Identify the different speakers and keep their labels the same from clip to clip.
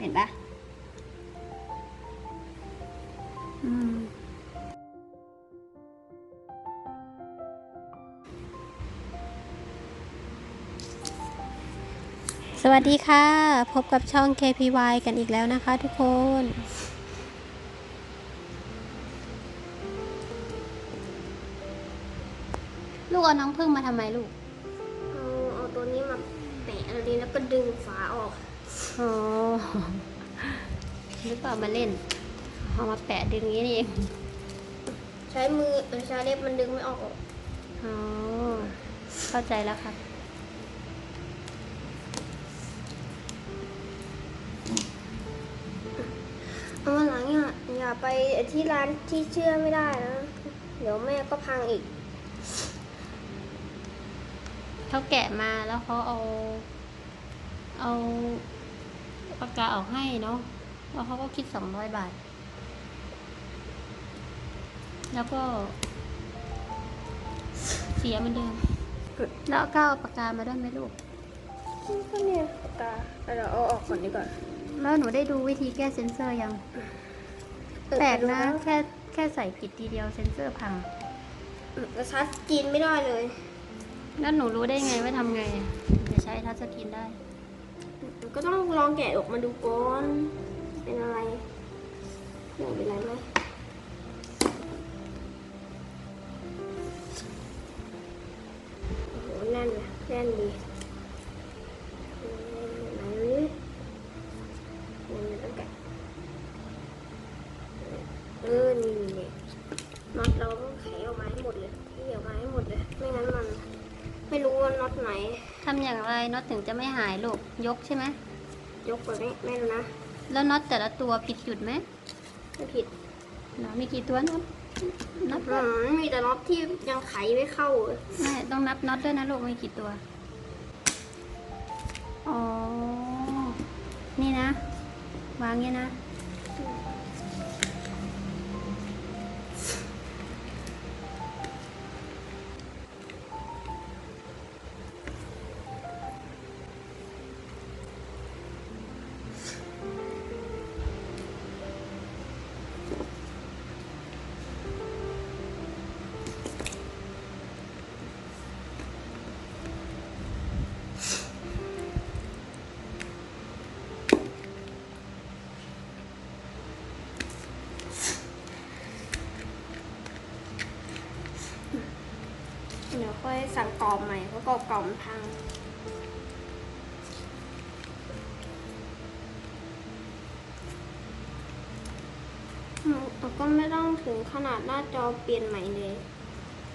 Speaker 1: เห็นปะอืมสวัสดีค่ะ พบกับช่อง KPY กันอีกแล้วนะคะทุกคน ลูกเอาน้องพึ่งมาทำไมลูก
Speaker 2: เอาเอาตัวนี้มาแปะอันนี้แล้วก็ดึงฝาออก
Speaker 1: อ๋อหรือเปล่ามาเล่นเอามาแปะดึงอย่างนี้นี่เอง
Speaker 2: ใช้มือเออใช้เล็บมันดึงไม่ออก
Speaker 1: อ๋อเข้าใจแล้วครับ
Speaker 2: เอาวันหลังอย่าอย่าไปที่ร้านที่เชื่อไม่ได้นะ เดี๋ยวแม่ก็พังอีก
Speaker 1: เขาแกะมาแล้วเขาเอา เอา ปากกาออกให้เนาะแล้วเขาก็คิดสองร้อยบาท แล้วก็เสียเหมือนเดิมแล้วก็เอาปากกามาด้วยไหมลูก
Speaker 2: ก็เนี่ยปากกาเดี๋ยวเอาออกก่อนดีกว่า
Speaker 1: แล้วหนูได้ดูวิธีแก้เซนเซอร์ยัง
Speaker 2: เออ
Speaker 1: แปลกนะ
Speaker 2: ดู
Speaker 1: แค่แค่ใส่กิดทีเดียวเซนเซอร์พัง
Speaker 2: แต่ชัดจีนไม่ได้เลย
Speaker 1: แล้วหนูรู้ได้ไงว่าทำไงอะจะใช้ทัชสกรีนได้
Speaker 2: ก็ต้องลองแกะออกมาดูก่อน เป็นอะไรไม่เป็นไรไหมโอ้โหแน่นเลยแน่นดีเออไหนดูดิมันต้องแกะเออ นี่นี่น็อตเราต้องไขออกมาให้หมดเลยที่ออกมาให้หมดเลย ไม่งั้นมัน ไม่รู้ว่าน็อตไหน
Speaker 1: ทำอย่างไร น็อตถึงจะไม่หายลูก ยกใช่ไหม
Speaker 2: ยกไปไม่ไม่รู้นะ
Speaker 1: แล้วน็อตแต่ละตัวผิดจุดไหม
Speaker 2: ไม่ผิด
Speaker 1: เหรอมีกี่ตัวน็อตนับ
Speaker 2: อืมมีแต่น็อตที่ยังไขไม่เข้าเลย
Speaker 1: ไม่ต้องนับน็อตด้วยนะลูกมีกี่ตัวอ๋อนี่นะ วางเนี่ยนะ
Speaker 2: ค่อยสั่งกรอบใหม่เพราะกรอบเก่ามันพังอืมแต่ก็ไม่ต้องถึงขนาดหน้าจอเปลี่ยนใหม่เลย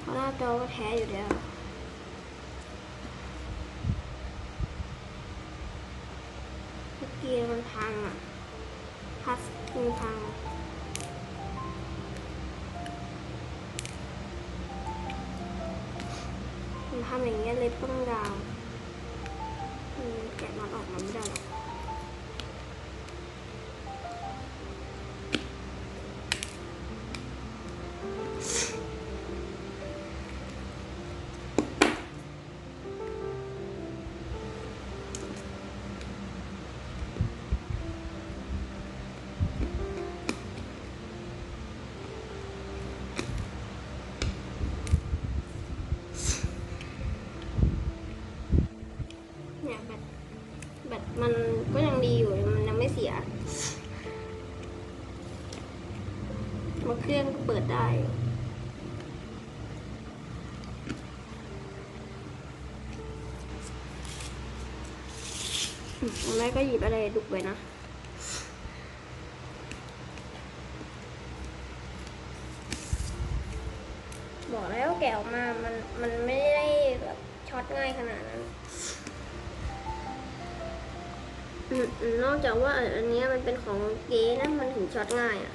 Speaker 2: เพราะหน้าจอก็แท้อยู่แล้วเมื่อกี้มันพังอะพลาสติกพัง เล็บต้องยาวแกะมันออกมาไม่ได้ ได้แม่ก็หยิบอะไรดุกไปนะบอกแล้วแกะออกมา มัน มันไม่ได้แบบช็อตง่ายขนาดนั้น นอกจากว่าอันนี้มันเป็นของเก๊นะมันถึงช็อตง่ายอะ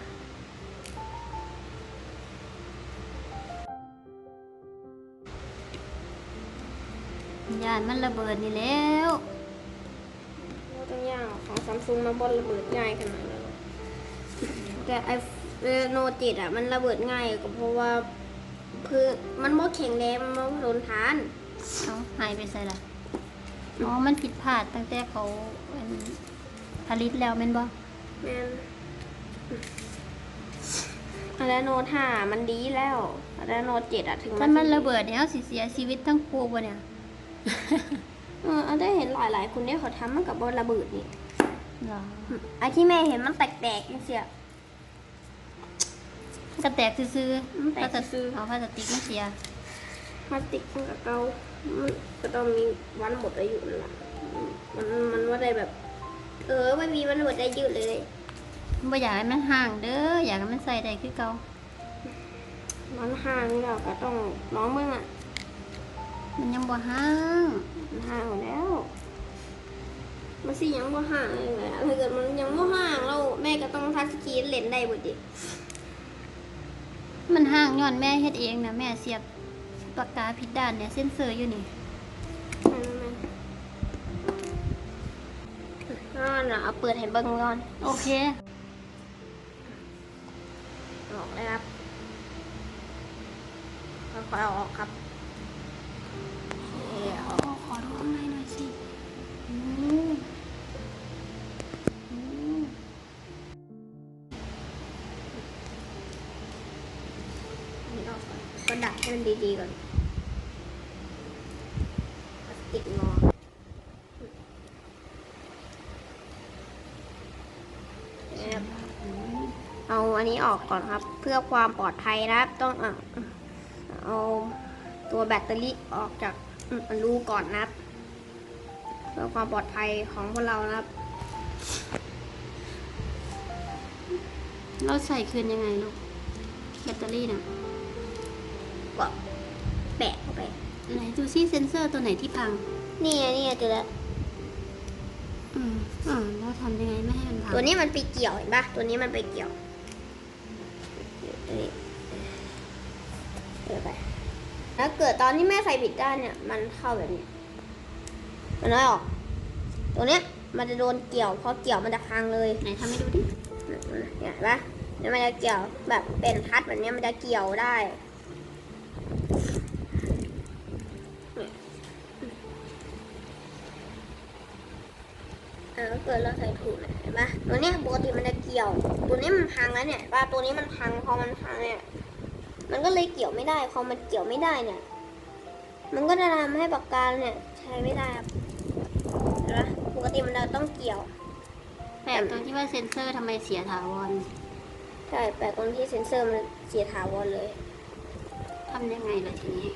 Speaker 1: ยานมันระเบิดนี่แล้ว
Speaker 2: ว่าตัวอย่างของซัมซุงมันบอลระเบิดง่ายขนาดนั้นหรอกแต่ไอโนจิตอะมันระเบิดง่ายก็เพราะว่าคือมันบ่แข็งแรงมันบ่ทนทาน
Speaker 1: เอาหายไปใส่ละอ๋อ มันผิดพลาดตั้งแต่เขาอันผลิตแล้วแม่นบ่
Speaker 2: แมนแล้วโน้ตห้ามันดีแล้วแล้วโน้ตเจ็ดอะถึง
Speaker 1: ถ้ามันระเบิดเนี่ยเอาสิเสียชีวิตทั้งคู่บ่เนี่ย
Speaker 2: เออเอาได้เห็นหลายๆคนเนี่ยเขาทำมันกับบนระเบิดนี่
Speaker 1: เหรอ
Speaker 2: ไอ้ที่แม่เห็นมันแตกๆนี่เสีย
Speaker 1: กระแตกซื่อ
Speaker 2: มัน
Speaker 1: ๆ
Speaker 2: แตก
Speaker 1: พลาส
Speaker 2: ซื่
Speaker 1: ติ
Speaker 2: อ
Speaker 1: กเอาพลาสติกมาเสีย
Speaker 2: พลาสติกมันกับเกามันก็ต้องมีวันหมดอายุนั่นแหละมันมันว่าได้แบบ เออไม่มีวันหมดอายุเลย
Speaker 1: บ่อยากให้มันห่างเด้ออยากให้มันใส่ได้คือเก่า
Speaker 2: มันห่างนี่เราก็ต้องน้องมึงอะ
Speaker 1: มันยังบ่ห่าง
Speaker 2: มันห่างอยู่แล้ว มันสิยังบ่ห่างเลยแหละถ้าเกิดมันยังบ่ห่างเราแม่ก็ต้องทักสกรีนเล่นได้หมดดิ
Speaker 1: มันห่างย้อนแม่เฮ็ดเองนะแม่เสียบปากกาผิดด้านเนี่ยเซ็นเซอร์อยู่นี่
Speaker 2: มันมันอ่าน่ะเอาเปิดให้เบิ่งก่อน
Speaker 1: โอเค
Speaker 2: ออกเลยครับค่อยๆเอาออกครับ
Speaker 1: ดี
Speaker 2: ๆก่อนพลาสติกงอเอาอันนี้ออกก่อนครับ เพื่อความปลอดภัยนะครับ ต้องเอาเอาตัวแบตเตอรี่ออกจากรูก่อนนะครับ เพื่อความปลอดภัยของพวกเรานะครับ
Speaker 1: เราใส่คืนยังไงลูกแบตเตอรี่น่ะ ดูซิเซนเซอร์ตัวไหนที่พัง
Speaker 2: นี่ไงนี่ไงเจอแล้ว
Speaker 1: อืมอ่าแล้วทำยังไงไม่ให้มันพัง
Speaker 2: ตัวนี้มันไปเกี่ยวเห็นปะตัวนี้มันไปเกี่ยวนี่เออไปแล้วเกิดตอนที่แม่ใส่ผิดด้านเนี่ย มันเข้าแบบนี้มันน้อยออก ตัวเนี้ยมันจะโดนเกี่ยวพอเกี่ยวมันจะพังเลย
Speaker 1: ไหนทำให้ดูดิ
Speaker 2: เห็นปะเนี่ยมันจะเกี่ยวแบบเป็นทัดแบบเนี้ยมันจะเกี่ยวได้อ่าแล้วเกิดเราใส่ถูกเนี่ยเห็นปะตัวเนี้ยปกติมันจะเกี่ยว ตัวนี้มันพังแล้วเนี่ยว่าตัวนี้มันพังพอมันพังเนี่ยมันก็เลยเกี่ยวไม่ได้พอมันเกี่ยวไม่ได้เนี่ย มันก็จะทำให้ปากกาเนี่ยใช้ไม่ได้ครับเห็นปะปกติมันจะต้องเกี่ยว
Speaker 1: แปลกตรงที่ว่าเซนเซอร์ทำไมเสียถาวร
Speaker 2: ใช่แต่ตรงที่เซ็นเซอร์มันเสียถาวรเลย
Speaker 1: ทำยังไงล่ะทีนี้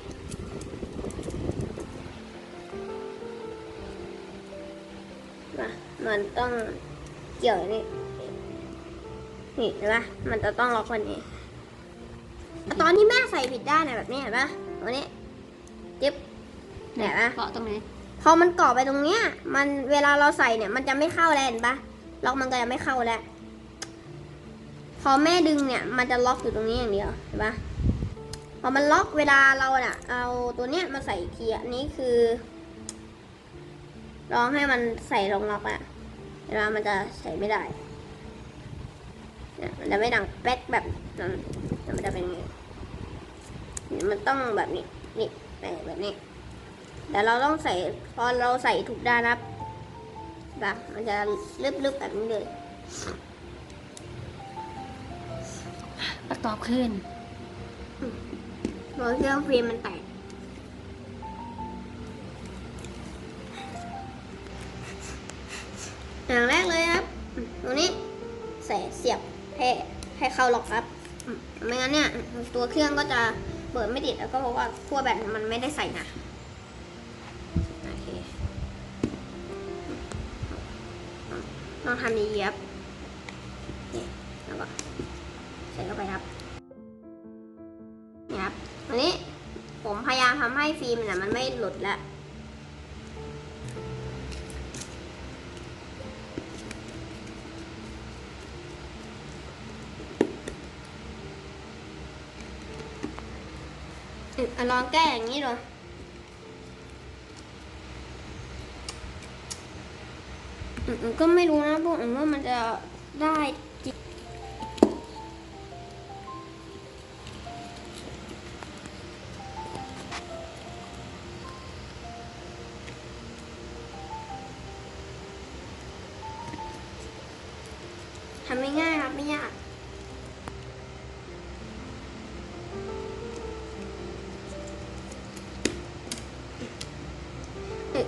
Speaker 2: มันต้องเกี่ยวนี่ นี่เห็นปะมันจะต้องล็อกวันนี้ ตอนที่แม่ใส่ผิดด้านเนี่ยแบบนี้เห็นปะตัวนี้จิ๊บเห็นปะ
Speaker 1: เกาะตรงไหน
Speaker 2: พอมันเกาะไปตรงเนี้ย มันเวลาเราใส่เนี่ย มันจะไม่เข้าแล้วเห็นปะล็อกมันก็จะไม่เข้าแล้ว พอแม่ดึงเนี่ย มันจะล็อกอยู่ตรงนี้อย่างเดียวเห็นปะพอมันล็อกเวลาเราเนี่ยเอาตัวเนี้ยมาใส่อีกทีอันนี้คือลองให้มันใส่ลงล็อกอะ เวลามันจะใส่ไม่ได้เนี่ยมันจะไม่ดังแป๊กแบบนั้นแต่มันจะเป็นอย่างนี้เนี่ยมันต้องแบบนี้ นี่แบบนี้ แต่เราต้องใส่ พอเราใส่ถูกด้านนะครับแบบมันจะลึบๆแบบนี้เลย
Speaker 1: ประกอบขึ้น
Speaker 2: เพราะเครื่องฟิล์มมันแตก อย่างแรกเลยครับตรงนี้ใส่เสียบให้ให้เข้าล็อกครับ ไม่งั้นเนี่ยตัวเครื่องก็จะเปิดไม่ติดแล้วก็เพราะว่าขั้วแบตมันไม่ได้ใส่นะโอเคลองทำดีๆครับนี่แล้วก็ใส่เข้าไปครับนี่ครับอันนี้ผมพยายามทำให้ฟิล์มเนี่ยมันไม่หลุดแล้ว อะลองแก้อย่างนี้ดูอืมก็ไม่รู้นะพวกอืมว่ามันจะได้จริงทำไม่ง่ายครับไม่ยาก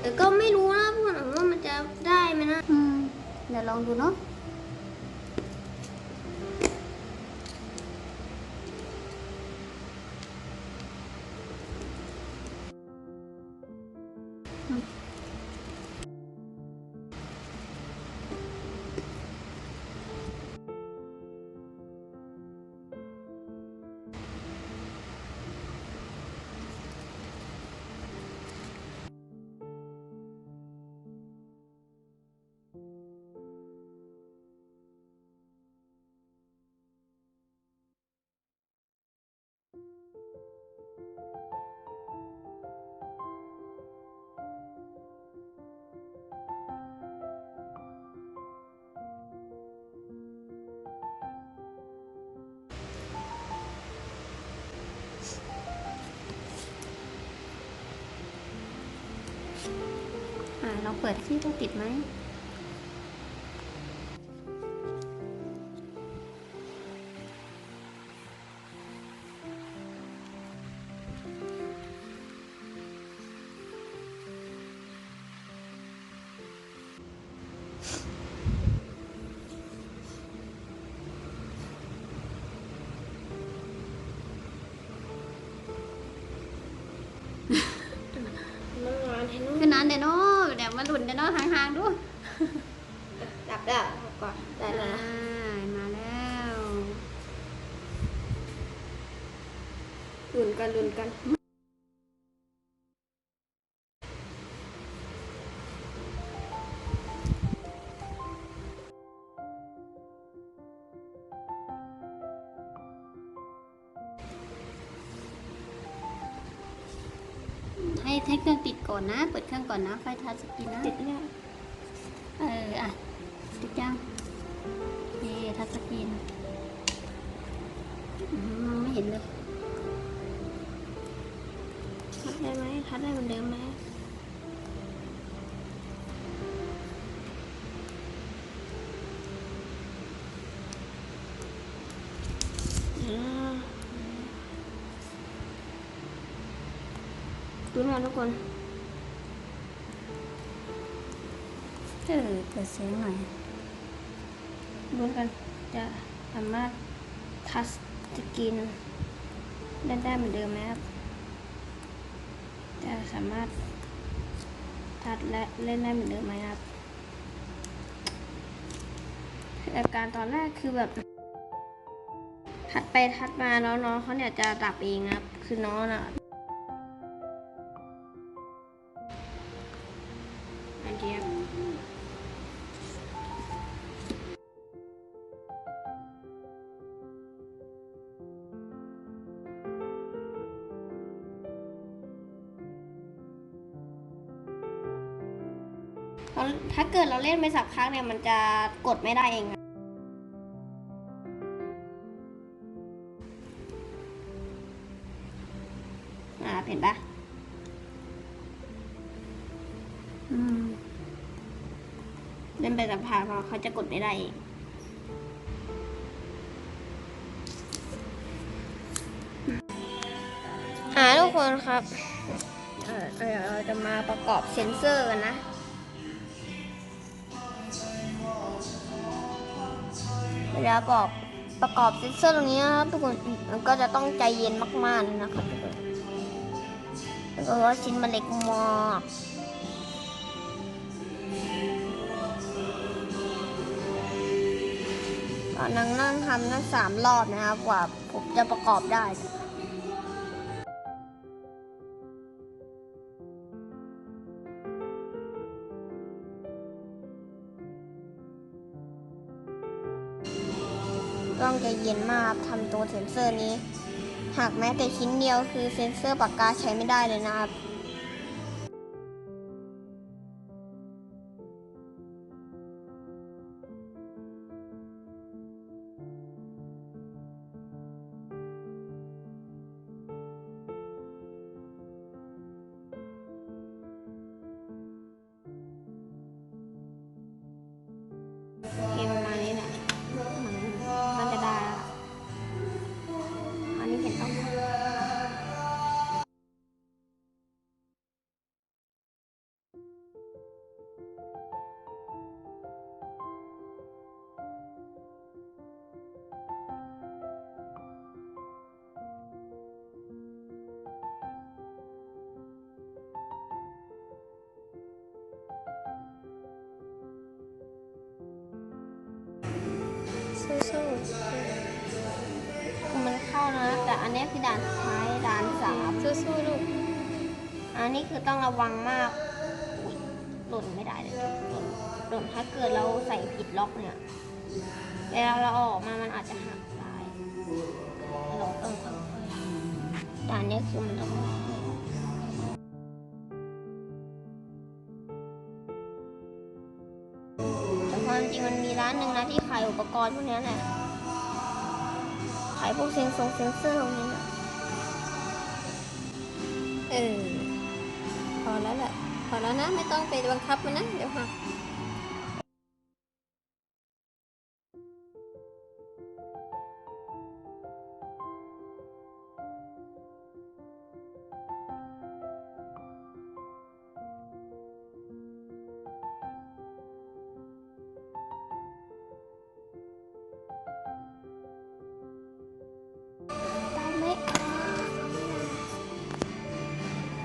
Speaker 2: แต่ก็ไม่รู้นะพวกหนูว่ามันจะได้ไหมนะ
Speaker 1: อืม เดี๋ยวลองดูเนาะ อ่าลองเปิดที่ต้องติดไหม
Speaker 2: มันงานให้นุ่
Speaker 1: คือนานเดี๋ยวเนาะาะห่างๆดู
Speaker 2: ดับได้ก่อนได้แล้วนะ
Speaker 1: อ่ามาแล้ว
Speaker 2: ลุ้นกันลุ้นกัน
Speaker 1: ให้ให้เครื่องติดก่อนนะ เปิดเครื่องก่อนนะ ไฟทัชสกรีนนะ
Speaker 2: ติดเนี่ย
Speaker 1: เออ อะติดยังเย่ทัชสกรีนมองไม่เห็นเลย
Speaker 2: ทัดได้ไหมทัดได้เหมือนเดิมไหมอ่าดูนะทุกคน
Speaker 1: เออเปิดเสียงหน่อย
Speaker 2: ลุ้นกันจะสามารถทัชสกรีนเล่นได้เหมือนเดิมไหมครับจะสามารถทัดและเล่นได้เหมือนเดิมไหมครับอาการตอนแรกคือแบบทัดไปทัดมาแล้วน้องเขาเนี่ยจะดับเองครับ คือน้องน่ะ ถ้าเกิดเราเล่นไปสักพักเนี่ยมันจะกดไม่ได้เองอะอ่าเห็นปะ
Speaker 1: อืม
Speaker 2: เล่นไปสักพักเราเขาจะกดไม่ได้เองอ่าทุกคนครับเออเดี๋ยวเราจะมาประกอบเซ็นเซอร์กันนะ เวลาปอกประกอบเซนเซอร์ตรงนี้นะครับทุกคนมันก็จะต้องใจเย็นมากๆนะครับทุกคนแล้วชิ้นมันเล็กมากตอนนั่งนั่งทำนั่งสามรอบนะครับกว่าผมจะประกอบได้ ย็นมากทำตัวเซ็นเซอร์นี้ หากแม้แต่ชิ้นเดียวคือเซ็นเซอร์ปากกาใช้ไม่ได้เลยนะครับ อันนี้คือด่านสุดท้ายด่านสาม
Speaker 1: สู้ๆลูก
Speaker 2: อันนี้คือต้องระวังมากอุ๊ยหล่นไม่ได้เลยหล่นหล่นถ้าเกิดเราใส่ผิดล็อกเนี่ย เวลาเราเอาออกมามันอาจจะหักได้เราต้องค่อยๆด่านนี้คือมันต้องค่อยๆแต่ความจริงมันมีร้านหนึ่งนะที่ขายอุปกรณ์พวกเนี้ยแหละ ขายพวกเซนซงเซนเซอร์ตรงนี้นะ
Speaker 1: เออ พอแล้วแหละ พอแล้วนะ ไม่ต้องไปบังคับมันนะ เดี๋ยวหัก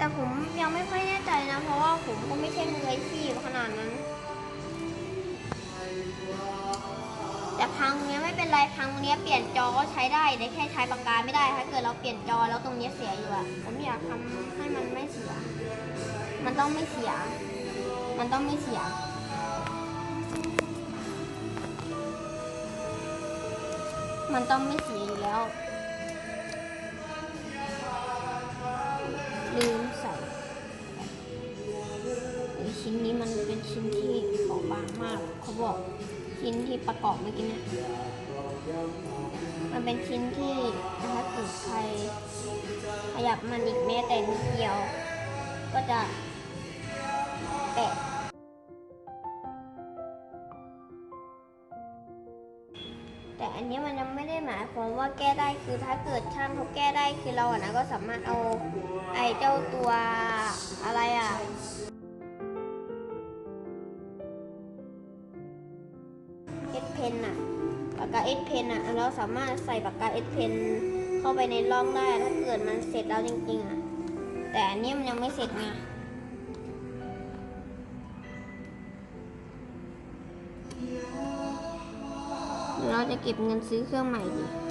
Speaker 2: แต่ผมยังไม่ค่อยแน่ใจนะ เพราะว่าผมก็ไม่ใช่มืออาชีพขนาดนั้น แต่พังเนี้ยไม่เป็นไรพังเนี้ยเปลี่ยนจอก็ใช้ได้ได้แค่ใช้ปากกาไม่ได้ ถ้าเกิดเราเปลี่ยนจอแล้วตรงเนี้ยเสียอยู่อะผมอยากทำให้มันไม่เสีย มันต้องไม่เสีย มันต้องไม่เสียมันต้องไม่เสียอยู่แล้วลืม นนี้มันเป็นชิ้นที่เบาบางมาก เขาบอกชิ้นที่ประกอบเมื่อกี้เนี่ย มันเป็นชิ้นที่ถ้าเกิดใครขยับมันอีกแม้แต่นิดเดียว ก็จะแตกแต่อันนี้มันยังไม่ได้หมายความว่าแก้ได้คือถ้าเกิดช่างเขาแก้ได้คือเราอะนะก็สามารถเอาไอ้เจ้าตัวอะไรอะ เพนอะปากกาเอสเพนอะเราสามารถใส่ปากกาเอสเพนเข้าไปในร่องได้ถ้าเกิดมันเสร็จแล้วจริงๆอะแต่อันนี้มันยังไม่เสร็จไงเดี๋ยวเราจะเก็บเงินซื้อเครื่องใหม่ดี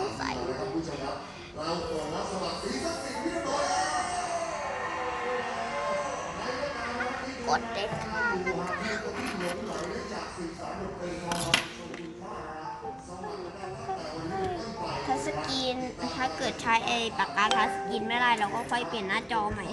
Speaker 2: รงนี้กำลังใส่กดเด็ดขาดนะคะทัชสกรีนถ้าเกิดใช้ไอ้ปากกาทัชสกรีนไม่ได้เราก็ค่อยเปลี่ยนหน้าจอใหม่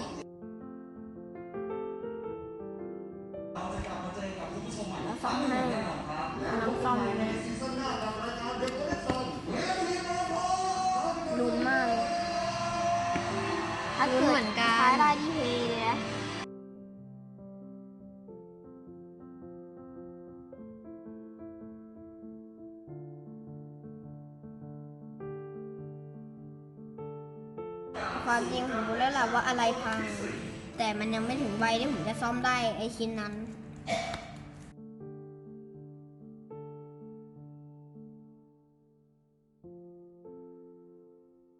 Speaker 2: ความจริงผมรู้แล้วล่ะว่าอะไรพัง แต่มันยังไม่ถึงวัยที่ผมจะซ่อมได้ไอชิ้นนั้น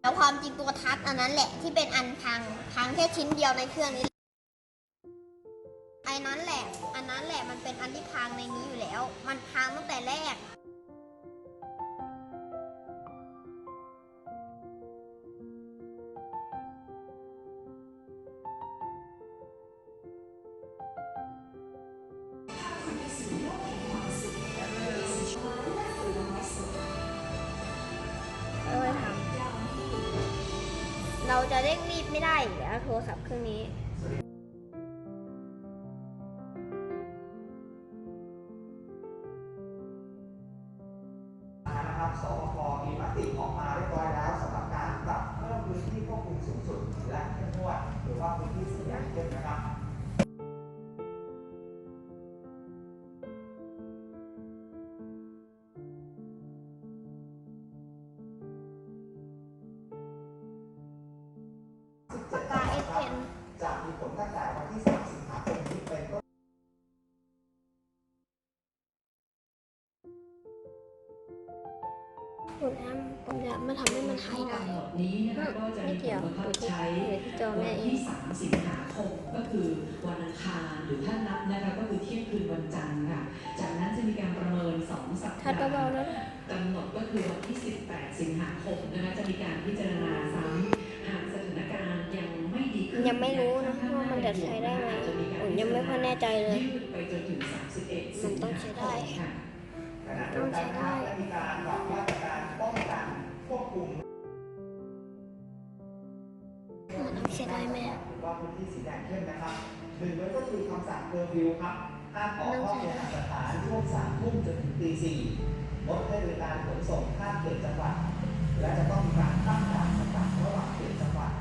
Speaker 2: แล้วความจริงตัวทัชอันนั้นแหละที่เป็นอันพังพังแค่ชิ้นเดียวในเครื่องนี้ จะเร่งรีบไม่ได้อยู่แล้วโทรศัพท์เครื่องนี้
Speaker 3: มาทำ
Speaker 2: ให้มันหายได้
Speaker 4: กำหนดนี้นะคะก็จะ
Speaker 2: ไม่
Speaker 4: มีผ
Speaker 2: เกี่
Speaker 4: ล
Speaker 2: ยว
Speaker 4: บังคับใช้
Speaker 2: อยู่ที่จอแม่
Speaker 4: วัน
Speaker 2: เอ
Speaker 4: ที่
Speaker 2: ง
Speaker 4: 3สิงหาคมก็คือวันอังคารหรือถ้านับนะคะก็คือเที่ยงคืนวันจันทร์ค่ะ จากนั้นจะมีการประเมิน2สัป
Speaker 2: ทัด
Speaker 4: ดาห์
Speaker 2: เบาๆนะ
Speaker 4: กำหนดก็คือวันที่ 18 สิงหาคมนะคะจะมีการพิจารณาซ้ำหากสถานการณ์ยังไม่ดีขึ้น
Speaker 2: ยังไม่รู้นะว่ามันจะใช้ได้ไหมผมยังไม่ค่อยแน่ใจเลย
Speaker 4: ยืดไปจนถึง31
Speaker 2: มันต้องใช้ได้
Speaker 3: ตรการป้องกันควบคุม
Speaker 2: มันต้องใช้ได้ไหม
Speaker 3: หรือว่าพื้นที่สีแดงเข้มนะครับหนึ่งเลยก็คือคำสั่งเคอร์ฟิวครับห้ามออกนอกเคหสถานช่วงสามทุ่มจนถึงตีสี่งดให้บริการขนส่งข้ามเขตจังหวัด และจะต้องมีการตั้งด่านสกัดระหว่างเขตจังหวัด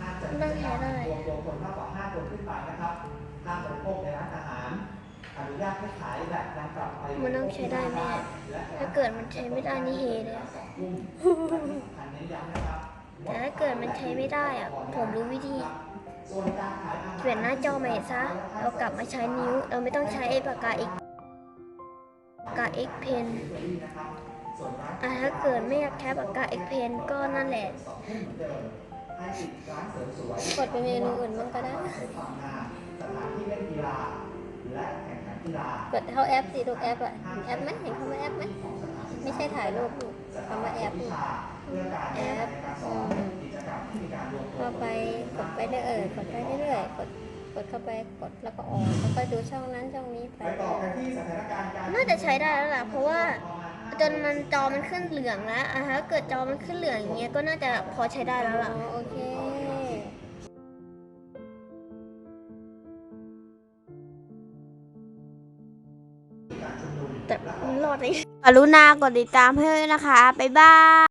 Speaker 3: ห้ามจัดกิจกรรมรวมตัวคนมากกว่าห้าคนขึ้นไปนะครับห้ามบริโภคในร้านอาหาร อนุญาตให้ขายแบบนำกลับไป
Speaker 2: มันต้องใช้ได้ไหมถ้าเกิดมันใช้ไม่ได้นี่เฮเลยอะ
Speaker 3: คันเน้นย้ำนะครับ
Speaker 2: แต่ถ้าเกิดมันใช้ไม่ได้อะผมรู้วิธี
Speaker 3: ส่วนการขายอาหาร
Speaker 2: เปลี่ยนหน้าจอใหม่ซะเรากลับมาใช้นิ้ว เราไม่ต้องใช้ไอ้ปากกา X ปากกา X Pen อะถ้าเกิดไม่อยากใช้ปากกา X Pen ก็นั่นแหละ กดไปเมนูอื่นบ้างก็ได้
Speaker 3: สถานที่เล่น กีฬาและแข่งขันกีฬาก
Speaker 2: ดเข้าแอปสิทุกแอปอะแอปไหมเห็นคำว่าแอปไหมไม่ใช่ถ่ายรูปลูกคำว่าแอปลูก
Speaker 3: เพื่อการ
Speaker 2: แอป
Speaker 3: ในการสอนกิจกรรมที่มีการรวมตัว
Speaker 2: เข้าไปกดไปเรื่อยๆกดไปเรื่อยๆกดกดเข้าไปกดแล้วก็ออกแล้วก็ดูช่องนั้นช่องนี้ไป
Speaker 3: ไปต่อกันที่สถานการณ์การ
Speaker 2: น่าจะใช้ได้แล้วล่ะเพราะว่าจนมันจอมันขึ้นเหลืองแล้วอะถ้าเกิดจอมันขึ้นเหลืองอย่างเงี้ยก็น่าจะพอใช้ได้แล้วล่ะโอเค วัสดีกรุณากดติดตามให้ด้วยนะคะ บ๊ายบาย